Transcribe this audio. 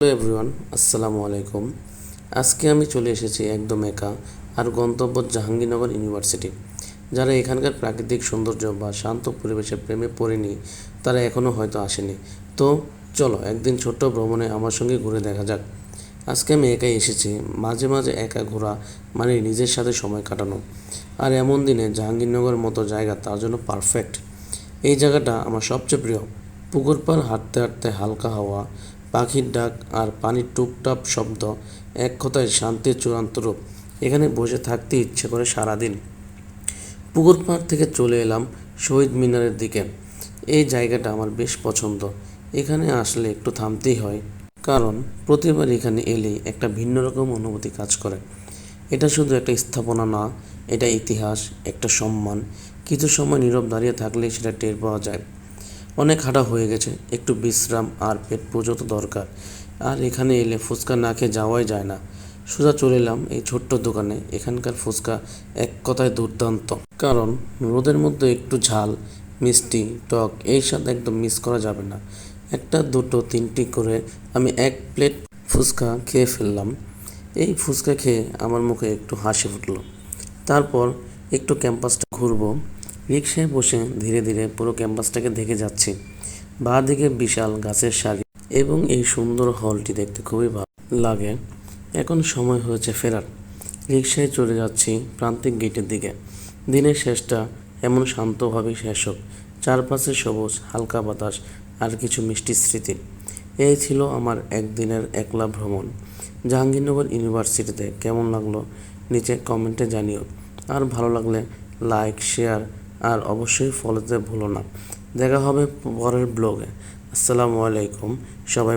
Hello everyone, আসসালামু আলাইকুম। আজকে আমি চলে এসেছি একদম একা আর গন্তব্য জাহাঙ্গীরনগর ইউনিভার্সিটি। যারা এখানকার প্রাকৃতিক সৌন্দর্য বা শান্ত পরিবেশের প্রেমে পড়েনি, তারা এখনও হয়তো আসেনি। তো চলো একদিন ছোট্ট ভ্রমণে আমার সঙ্গে ঘুরে দেখা যাক। আজকে আমি একাই এসেছি, মাঝে মাঝে একা ঘোরা মানে নিজের সাথে সময় কাটানো। আর এমন দিনে জাহাঙ্গীরনগরের মতো জায়গা তার জন্য পারফেক্ট এই জায়গাটা আমার সবচেয়ে প্রিয়। পুকুর পাড় হাঁটতে হাঁটতে হালকা হাওয়া পাখির ডাক আর পানির টুপটাপ শব্দ এক কথায় শান্তির চূড়ান্ত রূপ। এখানে বসে থাকতে ইচ্ছে করে সারাদিন। পুকুর পাড় থেকে চলে এলাম শহীদ মিনারের দিকে। এই জায়গাটা আমার বেশ পছন্দ। এখানে আসলে একটু থামতেই হয়। কারণ প্রতিবার এখানে এলেই একটা ভিন্ন রকম অনুভূতি কাজ করে। এটা শুধু একটা স্থাপনা না, এটা ইতিহাস, একটা সম্মান। কিছু সময় নীরব দাঁড়িয়ে থাকলে সেটা টের পাওয়া যায়। অনেক হাঁটা হয়ে গেছে, একটু বিশ্রাম আর পেট পুজো তো দরকার। আর এখানে এলে ফুচকা না খেয়ে যাওয়াই যায় না। সোজা চলে এলাম এই ছোট্ট দোকানে, এখানকার ফুচকা এক কথায় দুর্দান্ত। কারণ রোদের মধ্যে একটু ঝাল, মিষ্টি, টক, এই স্বাদ একদম মিস করা যাবে না। একটা, দুটো, তিনটি করে আমি এক প্লেট ফুচকা খেয়ে ফেললাম। এই ফুচকা খেয়ে আমার মুখে একটু হাসি ফুটলো। তারপর একটু ক্যাম্পাসটা ঘুরবো। রিক্সায় বসে ধীরে ধীরে পুরো ক্যাম্পাসটাকে দেখে যাচ্ছি। বাঁ দিকে বিশাল গাছের সারি এবং এই সুন্দর হলটি দেখতে খুবই ভালো লাগে। এখন সময় হয়েছে ফেরার। রিক্সায় চলে যাচ্ছি প্রান্তিক গেটের দিকে। দিনের শেষটা এমন শান্তভাবেই শেষ হোক। চারপাশে সবুজ, হালকা বাতাস আর কিছু মিষ্টি স্মৃতি। এই ছিল আমার একদিনের একলা ভ্রমণ। জাহাঙ্গীরনগর ইউনিভার্সিটিতে কেমন লাগল, নিচে কমেন্টে জানিও। আর ভালো লাগলে লাইক, শেয়ার আর অবশ্যই ফলোতে ভুলো না। দেখা হবে পরের ব্লগে আসসালামু আলাইকুম। সবাই